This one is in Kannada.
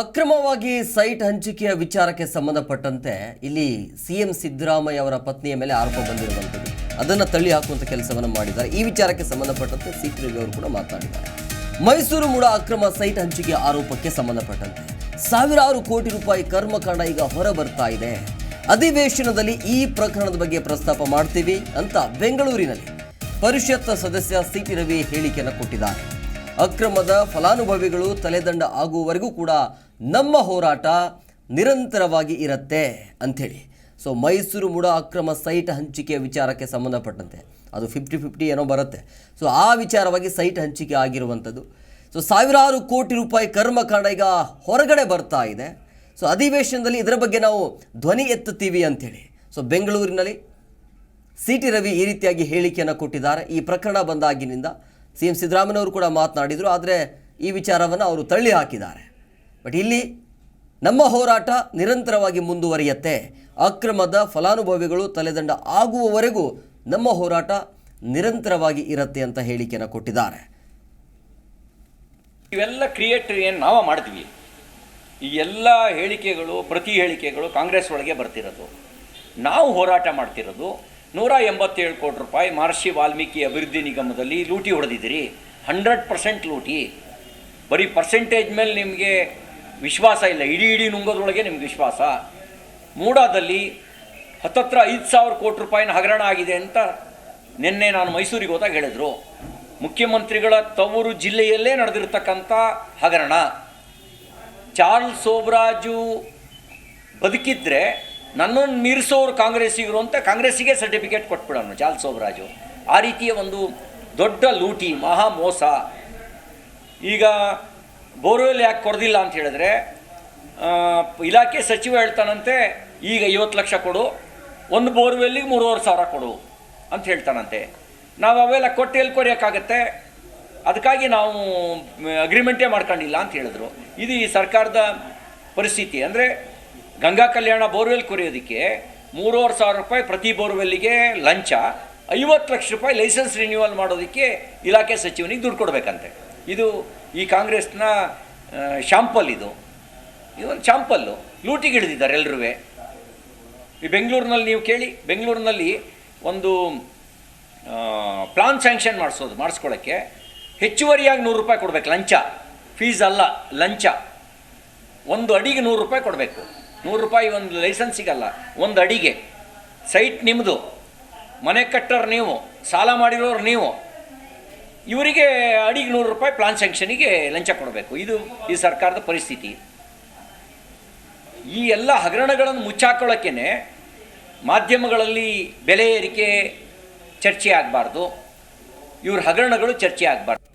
ಅಕ್ರಮವಾಗಿ ಸೈಟ್ ಹಂಚಿಕೆಯ ವಿಚಾರಕ್ಕೆ ಸಂಬಂಧಪಟ್ಟಂತೆ ಇಲ್ಲಿ ಸಿಎಂ ಸಿದ್ದರಾಮಯ್ಯ ಅವರ ಪತ್ನಿಯ ಮೇಲೆ ಆರೋಪ ಬಂದಿರುವಂಥದ್ದು. ಅದನ್ನು ತಳ್ಳಿ ಹಾಕುವಂಥ ಕೆಲಸವನ್ನು ಮಾಡಿದ್ದಾರೆ. ಈ ವಿಚಾರಕ್ಕೆ ಸಂಬಂಧಪಟ್ಟಂತೆ ಸಿ ಅವರು ಕೂಡ ಮಾತನಾಡಿದ್ದಾರೆ ಮೈಸೂರು ಮೂಡ ಅಕ್ರಮ ಸೈಟ್ ಹಂಚಿಕೆ ಆರೋಪಕ್ಕೆ ಸಂಬಂಧಪಟ್ಟಂತೆ. ಸಾವಿರಾರು ಕೋಟಿ ರೂಪಾಯಿ ಕರ್ಮಕಾಂಡ ಈಗ ಹೊರ ಬರ್ತಾ ಇದೆ. ಅಧಿವೇಶನದಲ್ಲಿ ಈ ಪ್ರಕರಣದ ಬಗ್ಗೆ ಪ್ರಸ್ತಾಪ ಮಾಡ್ತೀವಿ ಅಂತ ಬೆಂಗಳೂರಿನಲ್ಲಿ ಪರಿಷತ್ ಸದಸ್ಯ ಸಿ ಟಿ ರವಿ ಹೇಳಿಕೆಯನ್ನು ಕೊಟ್ಟಿದ್ದಾರೆ. ಅಕ್ರಮದ ಫಲಾನುಭವಿಗಳು ತಲೆದಂಡ ಆಗುವವರೆಗೂ ಕೂಡ ನಮ್ಮ ಹೋರಾಟ ನಿರಂತರವಾಗಿ ಇರುತ್ತೆ ಅಂಥೇಳಿ. ಸೊ ಮೈಸೂರು ಮೂಡ ಅಕ್ರಮ ಸೈಟ್ ಹಂಚಿಕೆಯ ವಿಚಾರಕ್ಕೆ ಸಂಬಂಧಪಟ್ಟಂತೆ ಅದು ಫಿಫ್ಟಿ ಫಿಫ್ಟಿ ಏನೋ ಬರುತ್ತೆ. ಸೊ ಆ ವಿಚಾರವಾಗಿ ಸೈಟ್ ಹಂಚಿಕೆ ಆಗಿರುವಂಥದ್ದು. ಸೊ ಸಾವಿರಾರು ಕೋಟಿ ರೂಪಾಯಿ ಕರ್ಮಕಾಂಡ ಈಗ ಹೊರಗಡೆ ಬರ್ತಾ ಇದೆ. ಸೊ ಅಧಿವೇಶನದಲ್ಲಿ ಇದರ ಬಗ್ಗೆ ನಾವು ಧ್ವನಿ ಎತ್ತುತ್ತೀವಿ ಅಂಥೇಳಿ. ಸೊ ಬೆಂಗಳೂರಿನಲ್ಲಿ ಸಿ ಟಿ ರವಿ ಈ ರೀತಿಯಾಗಿ ಹೇಳಿಕೆಯನ್ನು ಕೊಟ್ಟಿದ್ದಾರೆ. ಈ ಪ್ರಕರಣ ಬಂದಾಗಿನಿಂದ ಸಿ ಎಂ ಸಿದ್ದರಾಮಯ್ಯವರು ಕೂಡ ಮಾತನಾಡಿದರು, ಆದರೆ ಈ ವಿಚಾರವನ್ನು ಅವರು ತಳ್ಳಿ ಹಾಕಿದ್ದಾರೆ. ಬಟ್ ಇಲ್ಲಿ ನಮ್ಮ ಹೋರಾಟ ನಿರಂತರವಾಗಿ ಮುಂದುವರಿಯುತ್ತೆ. ಅಕ್ರಮದ ಫಲಾನುಭವಿಗಳು ತಲೆದಂಡ ಆಗುವವರೆಗೂ ನಮ್ಮ ಹೋರಾಟ ನಿರಂತರವಾಗಿ ಇರುತ್ತೆ ಅಂತ ಹೇಳಿಕೆಯನ್ನು ಕೊಟ್ಟಿದ್ದಾರೆ. ಇವೆಲ್ಲ ಕ್ರಿಯೇಟ್ ಏನು ನಾವು ಮಾಡ್ತೀವಿ ಈ ಎಲ್ಲ ಹೇಳಿಕೆಗಳು, ಪ್ರತಿ ಹೇಳಿಕೆಗಳು ಕಾಂಗ್ರೆಸ್ ಒಳಗೆ ಬರ್ತಿರೋದು. ನಾವು ಹೋರಾಟ ಮಾಡ್ತಿರೋದು ನೂರ ಎಂಬತ್ತೇಳು ಕೋಟಿ ರೂಪಾಯಿ ಮಹರ್ಷಿ ವಾಲ್ಮೀಕಿ ಅಭಿವೃದ್ಧಿ ನಿಗಮದಲ್ಲಿ ಲೂಟಿ ಹೊಡೆದಿದ್ದೀರಿ. ಹಂಡ್ರೆಡ್ ಪರ್ಸೆಂಟ್ ಲೂಟಿ. ಬರೀ ಪರ್ಸೆಂಟೇಜ್ ಮೇಲೆ ನಿಮಗೆ ವಿಶ್ವಾಸ ಇಲ್ಲ. ಇಡೀ ಇಡೀ ನುಂಗೋದ್ರೊಳಗೆ ನಿಮ್ಗೆ ವಿಶ್ವಾಸ. ಮೂಡಾದಲ್ಲಿ ಹತ್ತತ್ರ ಐದು ಸಾವಿರ ಕೋಟಿ ರೂಪಾಯಿನ ಹಗರಣ ಆಗಿದೆ ಅಂತ ನಿನ್ನೆ ನಾನು ಮೈಸೂರಿಗೆ ಹೋದಾಗ ಹೇಳಿದರು. ಮುಖ್ಯಮಂತ್ರಿಗಳ ತವರು ಜಿಲ್ಲೆಯಲ್ಲೇ ನಡೆದಿರ್ತಕ್ಕಂಥ ಹಗರಣ. ಚಾರ್ಲ್ಸ್ ಸೋಬರಾಜು ಬದುಕಿದ್ರೆ ನನ್ನನ್ನು ಮೀರಿಸೋರು ಕಾಂಗ್ರೆಸ್ಸಿಗರು ಅಂತ ಕಾಂಗ್ರೆಸ್ಸಿಗೆ ಸರ್ಟಿಫಿಕೇಟ್ ಕೊಟ್ಬಿಡೋಣ, ಜಾಲ್ ಸೋಬರಾಜು ಆ ರೀತಿಯ ಒಂದು ದೊಡ್ಡ ಲೂಟಿ, ಮಹಾ ಮೋಸ. ಈಗ ಬೋರ್ವೆಲ್ ಯಾಕೆ ಕೊಡ್ದಿಲ್ಲ ಅಂತ ಹೇಳಿದ್ರೆ ಇಲಾಖೆ ಸಚಿವ ಹೇಳ್ತಾನಂತೆ, ಈಗ ಐವತ್ತು ಲಕ್ಷ ಕೊಡು, ಒಂದು ಬೋರ್ವೆಲ್ಲಿಗೆ ಮೂರುವರೆ ಸಾವಿರ ಕೊಡು ಅಂತ ಹೇಳ್ತಾನಂತೆ. ನಾವು ಅವೆಲ್ಲ ಕೊಟ್ಟು ಎಲ್ಲಿ ಕೊರೆಯೋಕ್ಕಾಗತ್ತೆ ಅದಕ್ಕಾಗಿ ನಾವು ಅಗ್ರಿಮೆಂಟೇ ಮಾಡ್ಕೊಂಡಿಲ್ಲ ಅಂತ ಹೇಳಿದ್ರು. ಇದು ಈ ಸರ್ಕಾರದ ಪರಿಸ್ಥಿತಿ. ಅಂದರೆ ಗಂಗಾ ಕಲ್ಯಾಣ ಬೋರ್ವೆಲ್ ಕೊರೆಯೋದಕ್ಕೆ ಮೂರುವರೆ ಸಾವಿರ ರೂಪಾಯಿ ಪ್ರತಿ ಬೋರ್ವೆಲ್ಲಿಗೆ ಲಂಚ, ಐವತ್ತು ಲಕ್ಷ ರೂಪಾಯಿ ಲೈಸೆನ್ಸ್ ರಿನ್ಯೂವಲ್ ಮಾಡೋದಕ್ಕೆ ಇಲಾಖೆ ಸಚಿವನಿಗೆ ದುಡ್ಡು ಕೊಡಬೇಕಂತೆ. ಇದು ಈ ಕಾಂಗ್ರೆಸ್ನ ಶಾಂಪಲ್ ಇದು. ಇದೊಂದು ಶಾಂಪಲ್ಲು ಲೂಟಿಗೆ ಹಿಡಿದಿದ್ದಾರೆ ಎಲ್ಲರೂ ಈ ಬೆಂಗಳೂರಿನಲ್ಲಿ ನೀವು ಕೇಳಿ, ಬೆಂಗಳೂರಿನಲ್ಲಿ ಒಂದು ಪ್ಲಾನ್ ಸ್ಯಾಂಕ್ಷನ್ ಮಾಡಿಸೋದು ಮಾಡಿಸ್ಕೊಳ್ಳೋಕ್ಕೆ ಹೆಚ್ಚುವರಿಯಾಗಿ ನೂರು ರೂಪಾಯಿ ಕೊಡಬೇಕು ಲಂಚ. ಫೀಸ್ ಅಲ್ಲ, ಲಂಚ. ಒಂದು ಅಡಿಗೆ ನೂರು ರೂಪಾಯಿ ಕೊಡಬೇಕು. ನೂರು ರೂಪಾಯಿ ಒಂದು ಲೈಸೆನ್ಸ್ ಸಿಗಲ್ಲ, ಒಂದು ಅಡಿಗೆ. ಸೈಟ್ ನಿಮ್ಮದು ಮನೆ ಕಟ್ಟೋರು ನೀವು, ಸಾಲ ಮಾಡಿರೋರು ನೀವು. ಇವರಿಗೆ ಅಡಿಗೆ ನೂರು ರೂಪಾಯಿ ಪ್ಲಾನ್ ಸ್ಯಾಂಕ್ಷನಿಗೆ ಲಂಚ ಕೊಡಬೇಕು. ಇದು ಈ ಸರ್ಕಾರದ ಪರಿಸ್ಥಿತಿ. ಈ ಎಲ್ಲ ಹಗರಣಗಳನ್ನು ಮುಚ್ಚಾಕೊಳ್ಳೋಕ್ಕೇ ಮಾಧ್ಯಮಗಳಲ್ಲಿ ಬೆಲೆ ಏರಿಕೆ ಚರ್ಚೆ ಆಗಬಾರ್ದು ಇವ್ರ ಹಗರಣಗಳು ಚರ್ಚೆ ಆಗಬಾರ್ದು